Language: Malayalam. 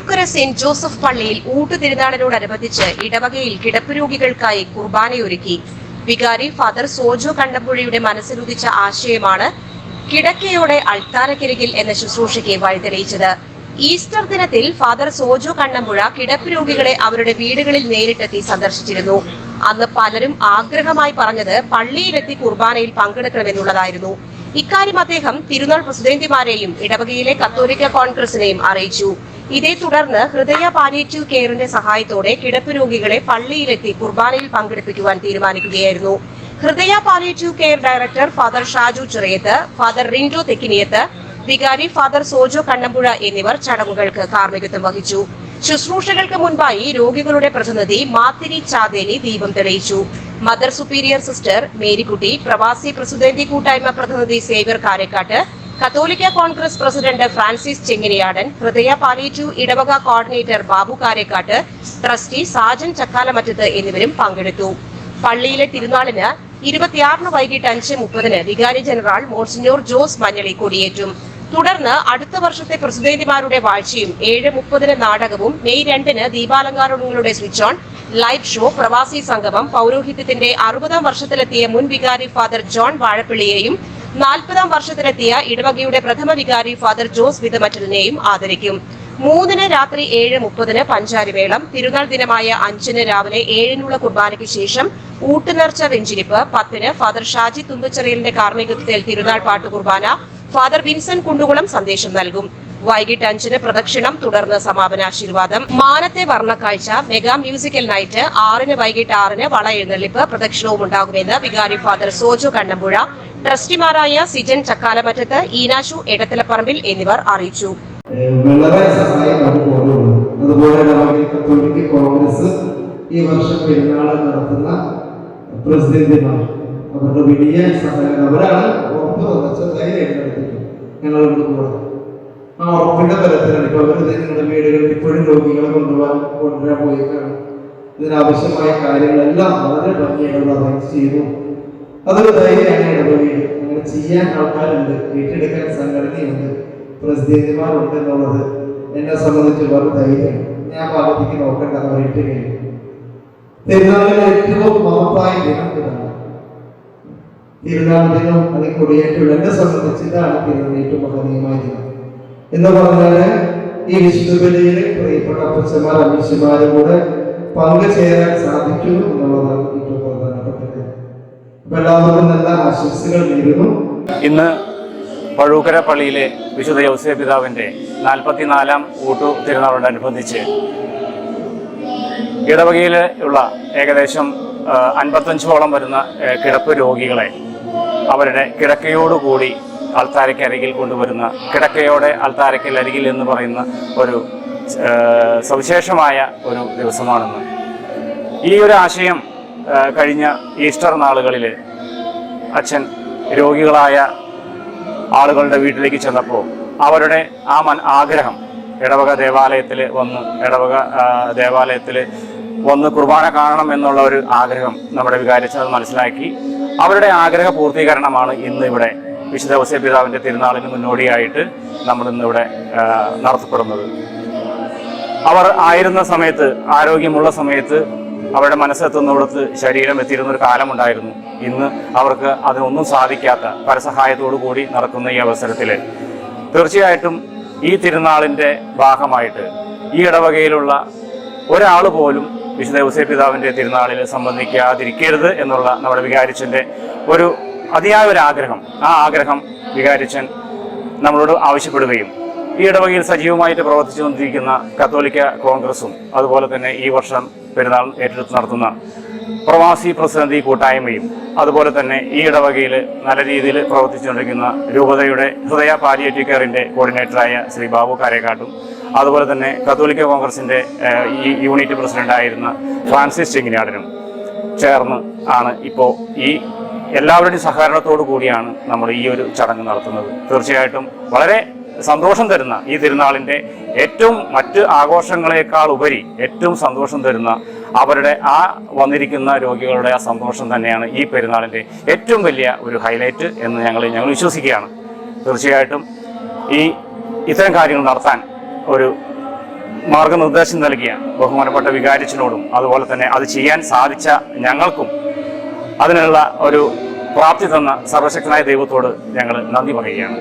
പഴൂക്കര സെന്റ് ജോസഫ് പള്ളിയിൽ ഊട്ടുതിരുനാളിനോടനുബന്ധിച്ച് ഇടവകയിൽ കിടപ്പുരോഗികൾക്കായി കുർബാനയൊരുക്കി വികാരി ഫാദർ സോജോ കണ്ടമ്പുഴയുടെ മനസ്സിലുദിച്ച ആശയമാണ് കിടക്കയോടെ അൾത്താരക്കരികിൽ എന്ന ശുശ്രൂഷയ്ക്ക് വഴിതെളിയിച്ചത്. ഈസ്റ്റർ ദിനത്തിൽ ഫാദർ സോജോ കണ്ണമ്പുഴ കിടപ്പ് രോഗികളെ അവരുടെ വീടുകളിൽ നേരിട്ടെത്തി സന്ദർശിച്ചിരുന്നു. അന്ന് പലരും ആഗ്രഹമായി പറഞ്ഞത് പള്ളിയിലെത്തി കുർബാനയിൽ പങ്കെടുക്കണമെന്നുള്ളതായിരുന്നു. ഇക്കാര്യം അദ്ദേഹം തിരുനാൾ പ്രസിഡന്റുമാരെയും ഇടവകയിലെ കത്തോലിക്ക കോൺഗ്രസിനെയും അറിയിച്ചു. ഇതേ തുടർന്ന് ഹൃദയ പാലിയേറ്റീവ് കെയറിന്റെ സഹായത്തോടെ കിടപ്പ് രോഗികളെ പള്ളിയിലെത്തി കുർബാനയിൽ പങ്കെടുപ്പിക്കുവാൻ തീരുമാനിക്കുകയായിരുന്നു. Hridaya palliative care director father Shaju Cheriyath father Rindo Thekkiniyath വികാരി ഫാദർ സോജോ കണ്ണമ്പുഴ എന്നിവർ ചടങ്ങുകൾക്ക് കാർമ്മികത്വം വഹിച്ചു. ശുശ്രൂഷകൾക്ക് മുൻപായി രോഗികളുടെ പ്രതിനിധി മാത്തിരി ചാതേലി ദീപം തെളിയിച്ചു. മദർ സുപ്പീരിയർ സിസ്റ്റർ മേരിക്കുട്ടി പ്രവാസി പ്രസിഡന്റി കൂട്ടായ്മ പ്രതിനിധി സേവ്യർ കാരക്കാട്ട് കത്തോലിക്ക Congress president Francis Chenginiyadan Hridaya palliative ഇടവക കോർഡിനേറ്റർ ബാബു കാരേക്കാട്ട് ട്രസ്റ്റി സാജൻ ചക്കാലമറ്റത്ത് എന്നിവരും പങ്കെടുത്തു. പള്ളിയിലെ തിരുനാളിന് ഇരുപത്തിയാറിന് വൈകിട്ട് അഞ്ച് മുപ്പതിന് വികാരി ജനറൽ മോൺസിഞ്ഞോർ ജോസ് മഞ്ഞളി കൊടിയേറ്റും. തുടർന്ന് അടുത്ത വർഷത്തെ പ്രസിഡന്റിമാരുടെ വാഴ്ചയും ഏഴ് മുപ്പതിന് നാടകവും മെയ് രണ്ടിന് ദീപാലങ്കാരങ്ങളുടെ സ്വിച്ച് ഓൺ ലൈവ് ഷോ പ്രവാസി സംഗമം പൗരോഹിത്യത്തിന്റെ അറുപതാം വർഷത്തിലെത്തിയ മുൻ വികാരി ഫാദർ ജോൺ വാഴപ്പിള്ളിയെയും നാൽപ്പതാം വർഷത്തിലെത്തിയ ഇടവകയുടെ പ്രഥമ വികാരി ഫാദർ ജോസ് വിതമറ്റലിനെയും ആദരിക്കും. മൂന്നിന് രാത്രി ഏഴ് മുപ്പതിന് പഞ്ചാരിവേളം തിരുനാൾ ദിനമായ അഞ്ചിന് രാവിലെ ഏഴിനുള്ള കുർബാനയ്ക്ക് ശേഷം ഊട്ടുനേർച്ച വെഞ്ചിരിപ്പ് പത്തിന് ഫാദർ ഷാജി തുമ്പച്ചെറിയലിന്റെ കാർമ്മികത്വത്തിൽ തിരുനാൾ പാട്ട് കുർബാന ഫാദർ വിൻസെന്റ് കുണ്ടുകുളം സന്ദേശം നൽകും. വൈകിട്ട് അഞ്ചിന് പ്രദക്ഷിണം തുടർന്ന് സമാപനാശീർവാദം. മാനത്തെ വർണക്കാഴ്ച മെഗാ മ്യൂസിക്കൽ നൈറ്റ് ആറിന് വൈകിട്ട് ആറിന് വള എഴുന്നള്ളിപ്പ് പ്രദക്ഷിണവും ഉണ്ടാകുമെന്ന് വികാരി ഫാദർ സോജു കണ്ണമ്പുഴ ട്രസ്റ്റിമാരായ സിജൻ ചക്കാലമറ്റത്ത് ഈനാശു എടത്തലപ്പറമ്പിൽ എന്നിവർ അറിയിച്ചു. വളരെ സഹായം അതുപോലെ കത്തോലിക്ക കോൺഗ്രസ് ഈ വർഷം പെരുന്നാൾ നടത്തുന്ന പ്രസിഡന്റുമാർ. അവരുടെ വലിയ സഹായം അവരാണ് ഉറപ്പ് തന്നിച്ച ധൈര്യം ഞങ്ങളുടെ കൂടെ. ആ ഉറപ്പിന്റെ തലത്തിലാണ് ഇപ്പൊ അവർ നിങ്ങളുടെ വീടുകളിൽ ഇപ്പോഴും രോഗികളെ കൊണ്ടുപോകാൻ കൊണ്ടുവരാൻ പോയേക്കാണ്. ഇതിനാവശ്യമായ കാര്യങ്ങളെല്ലാം വളരെ ഭംഗിയായിട്ട് അറേഞ്ച് ചെയ്തു. അതൊരു ധൈര്യമാണ് ഇടപെടുകയും അങ്ങനെ ചെയ്യാൻ ആൾക്കാരുണ്ട് ഏറ്റെടുക്കാൻ സംഘടനയുണ്ട് പ്രസിദ്ധന്മാരുണ്ട് എന്നുള്ളത് എന്നെ സംബന്ധിച്ച് വളരെ ധൈര്യം ഞാൻ ഭാഗത്തേക്ക് നോക്കേണ്ട അവരിട്ട് കഴിഞ്ഞു. തിരുനാളിലെ ഏറ്റവും മഹത്തായ ദിനം ഇതാണ്. തിരുനാൾ ദിനം അല്ലെങ്കിൽ കൊടിയേറ്റുള്ള എന്നെ സംബന്ധിച്ച് ഇതാണ് തിരുനാൾ ഏറ്റവും മഹനീയമായ ദിനം. എന്ന് പറഞ്ഞാൽ ഈ വിശുദ്ധബലിയിൽ പ്രിയപ്പെട്ട അപ്പച്ചന്മാർ അമ്മച്ചിമാരും കൂടെ പങ്കുചേരാൻ സാധിക്കുന്നു എന്നുള്ളതാണ് ഏറ്റവും പ്രധാനപ്പെട്ടത്. അപ്പൊ എല്ലാവർക്കും നല്ല ആശംസകൾ നേരുന്നു. ഇന്ന് പഴൂക്കര പള്ളിയിലെ വിശുദ്ധ യോസേ പിതാവിന്റെ നാൽപ്പത്തിനാലാം കൂട്ടു തിരുനാളോടനുബന്ധിച്ച് ഇടവകയിൽ ഉള്ള ഏകദേശം അൻപത്തഞ്ചോളം വരുന്ന കിടപ്പ് രോഗികളെ അവരുടെ കിടക്കയോടുകൂടി അൾത്താരയ്ക്കരികിൽ കൊണ്ടുവരുന്ന കിടക്കയോടെ അൾത്താരയ്ക്കൽ അരികിൽ എന്ന് പറയുന്ന ഒരു സവിശേഷമായ ഒരു ദിവസമാണെന്ന്. ഈ ഒരു ആശയം കഴിഞ്ഞ ഈസ്റ്റർ നാളുകളിൽ അച്ഛൻ രോഗികളായ ആളുകളുടെ വീട്ടിലേക്ക് ചെന്നപ്പോൾ അവരുടെ ആ മൻ ആഗ്രഹം ഇടവക ദേവാലയത്തിൽ വന്ന് ഇടവക ദേവാലയത്തിൽ വന്ന് കുർബാന കാണണം എന്നുള്ള ഒരു ആഗ്രഹം നമ്മുടെ വികാരിച്ചത് മനസ്സിലാക്കി. അവരുടെ ആഗ്രഹ പൂർത്തീകരണമാണ് ഇന്ന് ഇവിടെ വിശുദ്ധ വസ്യ പിതാവിന്റെ തിരുനാളിന് മുന്നോടിയായിട്ട് നമ്മൾ ഇന്ന് ഇവിടെ ആ, നടത്തപ്പെടുന്നത്. അവർ ആയിരുന്ന സമയത്ത് ആരോഗ്യമുള്ള സമയത്ത് അവരുടെ മനസ്സെത്തുന്നിടത്ത് ശരീരം എത്തിയിരുന്ന ഒരു കാലമുണ്ടായിരുന്നു. ഇന്ന് അവർക്ക് അതിനൊന്നും സാധിക്കാത്ത പരസഹായത്തോടു കൂടി നടക്കുന്ന ഈ അവസരത്തിൽ തീർച്ചയായിട്ടും ഈ തിരുനാളിന്റെ ഭാഗമായിട്ട് ഈ ഇടവകയിലുള്ള ഒരാൾ പോലും വിശുദ്ധ ഔസേ പിതാവിന്റെ തിരുനാളിൽ സംബന്ധിക്കാതിരിക്കരുത് എന്നുള്ള നമ്മുടെ വികാരിച്ചന്റെ ഒരു അതിയായ ഒരു ആഗ്രഹം. ആ ആഗ്രഹം വികാരിച്ചൻ നമ്മളോട് ആവശ്യപ്പെടുകയും ഈ ഇടവകയിൽ സജീവമായിട്ട് പ്രവർത്തിച്ചുകൊണ്ടിരിക്കുന്ന കത്തോലിക്ക കോൺഗ്രസും അതുപോലെ തന്നെ ഈ വർഷം പെരുന്നാൾ ഏറ്റെടുത്ത് നടത്തുന്ന പ്രവാസി പ്രതിസന്ധി കൂട്ടായ്മയും അതുപോലെ തന്നെ ഈ ഇടവകയിൽ നല്ല രീതിയിൽ പ്രവർത്തിച്ചുകൊണ്ടിരിക്കുന്ന രൂപതയുടെ ഹൃദയ പാലിയേറ്റീവ് കെയറിന്റെ കോർഡിനേറ്ററായ ശ്രീ ബാബു കാരേക്കാട്ടും അതുപോലെ തന്നെ കത്തോലിക്ക കോൺഗ്രസിന്റെ ഈ യൂണിറ്റ് പ്രസിഡന്റായിരുന്ന ഫ്രാൻസിസ് ചെങ്ങിനാടനും ചേർന്ന് ആണ് ഇപ്പോൾ ഈ എല്ലാവരുടെയും സഹകരണത്തോടു കൂടിയാണ് നമ്മൾ ഈ ഒരു ചടങ്ങ് നടത്തുന്നത്. തീർച്ചയായിട്ടും വളരെ സന്തോഷം തരുന്ന ഈ തിരുനാളിന്റെ ഏറ്റവും മറ്റ് ആഘോഷങ്ങളെക്കാൾ ഉപരി ഏറ്റവും സന്തോഷം തരുന്ന അവരുടെ ആ വന്നിരിക്കുന്ന രോഗികളുടെ ആ സന്തോഷം തന്നെയാണ് ഈ പെരുന്നാളിന്റെ ഏറ്റവും വലിയ ഒരു ഹൈലൈറ്റ് എന്ന് ഞങ്ങൾ ഞങ്ങൾ വിശ്വസിക്കുകയാണ്. തീർച്ചയായിട്ടും ഈ ഇത്തരം കാര്യങ്ങൾ നടത്താൻ ഒരു മാർഗനിർദ്ദേശം നൽകിയ ബഹുമാനപ്പെട്ട വികാരിച്ചിനോടും അതുപോലെ തന്നെ അത് ചെയ്യാൻ സാധിച്ച ഞങ്ങൾക്കും അതിനുള്ള ഒരു പ്രാപ്തി തന്ന സർവശക്തനായ ദൈവത്തോട് ഞങ്ങൾ നന്ദി പറയുകയാണ്.